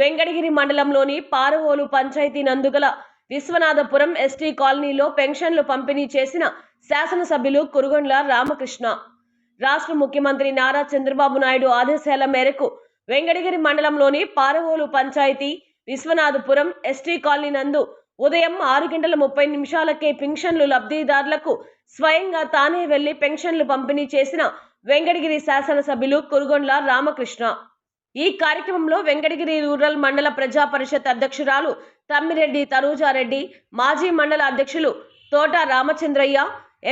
వెంకటగిరి మండలంలోని పారవోలు పంచాయతీ నందుగల విశ్వనాథపురం ఎస్టీ కాలనీలో పెన్షన్లు పంపిణీ చేసిన శాసనసభ్యులు కురుగొండ్ల రామకృష్ణ. రాష్ట్ర ముఖ్యమంత్రి నారా చంద్రబాబు నాయుడు ఆదేశాల మేరకు వెంకటగిరి మండలంలోని పారవోలు పంచాయతీ విశ్వనాథపురం ఎస్టీ కాలనీ నందు ఉదయం ఆరు గంటల ముప్పై నిమిషాలకే పెన్షన్లు లబ్ధిదారులకు స్వయంగా తానే వెళ్ళి పెన్షన్లు పంపిణీ చేసిన వెంకటగిరి శాసనసభ్యులు కురుగొండ్ల రామకృష్ణ. ఈ కార్యక్రమంలో వెంకటగిరి రూరల్ మండల ప్రజా పరిషత్ అధ్యక్షురాలు తమ్మిరెడ్డి తనూజారెడ్డి మాజీ మండల అధ్యక్షులు తోట రామచంద్రయ్య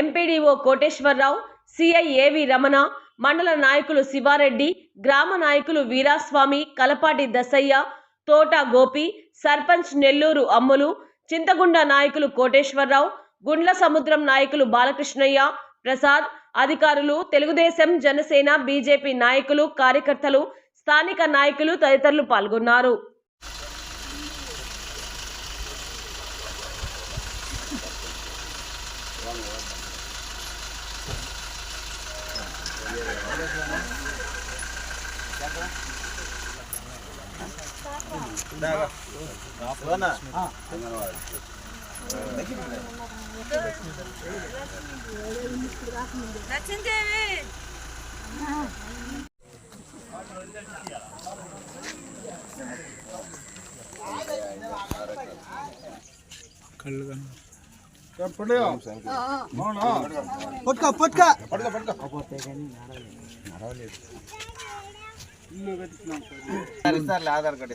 ఎంపీడీఓ కోటేశ్వరరావు సిఐ ఏవి రమణ మండల నాయకులు శివారెడ్డి గ్రామ నాయకులు వీరాస్వామి కలపాటి దసయ్య తోట గోపి సర్పంచ్ నెల్లూరు అమ్ములు చింతగుండ నాయకులు కోటేశ్వరరావు గుండ్ల సముద్రం నాయకులు బాలకృష్ణయ్య ప్రసాద్ అధికారులు తెలుగుదేశం జనసేన బీజేపీ నాయకులు కార్యకర్తలు స్థానిక నాయకులు తదితరులు పాల్గొన్నారు. లక్ష్మీదేవి పట్టుకో పట్టుకో ఆధార్ కార్డు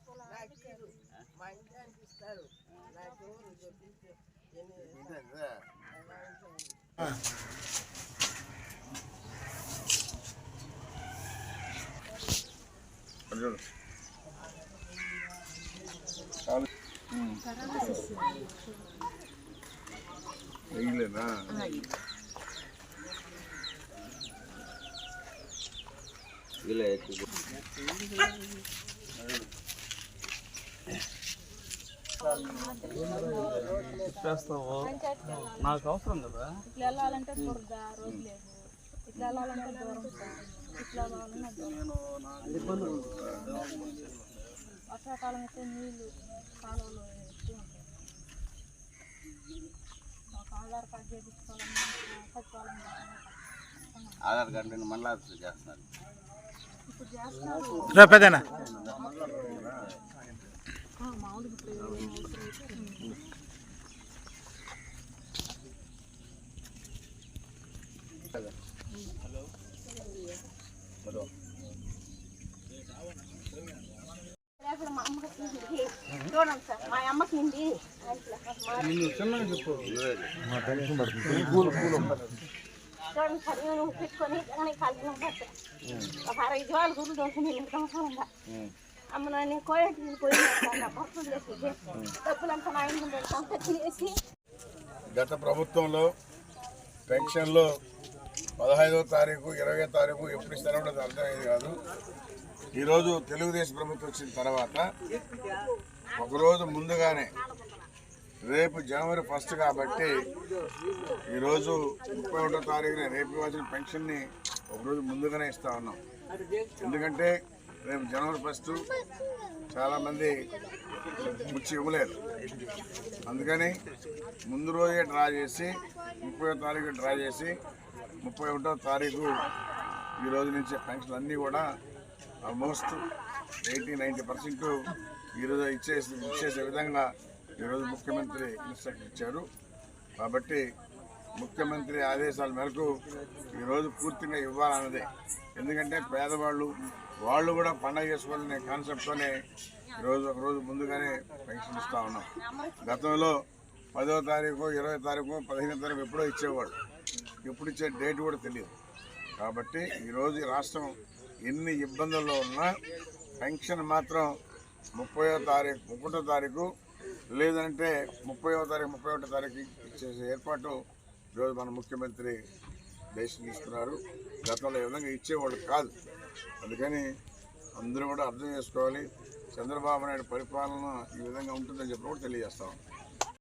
ఆడదాం నువ్వా పింఛన్ ఇచ్చిల్లమ్మా ఇలా ఎక్కువ నాకు అవసరం కదా? ఇట్లా వెళ్ళాలంటే లేదు. ఇట్లా వెళ్ళాలంటే దూరం ఇట్లా వెళ్ళాలన్నా దూరం వర్షాకాలం అయితే నీళ్ళు కాలువలో ఎక్కువ ఉంటాయి. ఒక ఆధార్ కార్డు చేయించుకోవాలన్నా సచివాలయం ఆధార్ కార్డు మళ్ళీ చేస్తున్నారు ఇప్పుడు చేస్తున్నారు. చూడండి సార్ మా అమ్మకి నేను పెట్టుకొని కానీ కాల్చిన ఒక అరవై జీవాలు గుర్రు దోసి నేను సంవత్సరంగా అమ్మ పోయిన భక్తులు డబ్బులంతా తినేసి. గత ప్రభుత్వంలో పెన్షన్లు పదహైదో తారీఖు ఇరవై తారీఖు ఎప్పుడు ఇస్తారో నాకు అర్థమయ్యేది కాదు. ఈరోజు తెలుగుదేశం ప్రభుత్వం వచ్చిన తర్వాత ఒకరోజు ముందుగానే రేపు జనవరి ఫస్ట్ కాబట్టి ఈరోజు ముప్పై ఒకటో తారీఖున రేపు ఇవ్వాల్సిన పెన్షన్ని ఒకరోజు ముందుగానే ఇస్తా ఉన్నాం. ఎందుకంటే రేపు జనవరి ఫస్ట్ చాలామంది ముచ్చి ఇవ్వలేరు. అందుకని ముందు రోజే డ్రా చేసి ముప్పై తారీఖు డ్రా చేసి ముప్పై ఒకటో తారీఖు ఈ రోజు నుంచి పెన్షన్లు అన్నీ కూడా ఆల్మోస్ట్ ఎయిటీ నైంటీ పర్సెంట్ ఈరోజు ఇచ్చేసి ఇచ్చేసే విధంగా ఈరోజు ముఖ్యమంత్రి ఇన్స్ట్రక్షన్ ఇచ్చారు. కాబట్టి ముఖ్యమంత్రి ఆదేశాల మేరకు ఈరోజు పూర్తిగా ఇవ్వాలన్నదే. ఎందుకంటే పేదవాళ్ళు వాళ్ళు కూడా పండగ చేసుకోవాలనే కాన్సెప్ట్తోనే ఈరోజు ఒక రోజు ముందుగానే పెన్షన్ ఇస్తూ ఉన్నాం. గతంలో పదో తారీఖు ఇరవై తారీఖు పదిహేను తారీఖు ఎప్పుడో ఇచ్చేవాడు ఇప్పుడు ఇచ్చే డేట్ కూడా తెలియదు. కాబట్టి ఈరోజు రాష్ట్రం ఎన్ని ఇబ్బందుల్లో ఉన్నా పెన్షన్ మాత్రం ముప్పయో తారీఖు ఒకటో తారీఖు లేదంటే ముప్పయో తారీఖు ముప్పై ఒకటో తారీఖు ఇచ్చేసే ఏర్పాటు ఈరోజు మన ముఖ్యమంత్రి దేశం తీసుకున్నారు. గతంలో ఈ విధంగా ఇచ్చేవాళ్ళు కాదు. అందుకని అందరూ కూడా అర్థం చేసుకోవాలి. చంద్రబాబు నాయుడు పరిపాలన ఈ విధంగా ఉంటుందని చెప్పి కూడా తెలియజేస్తాం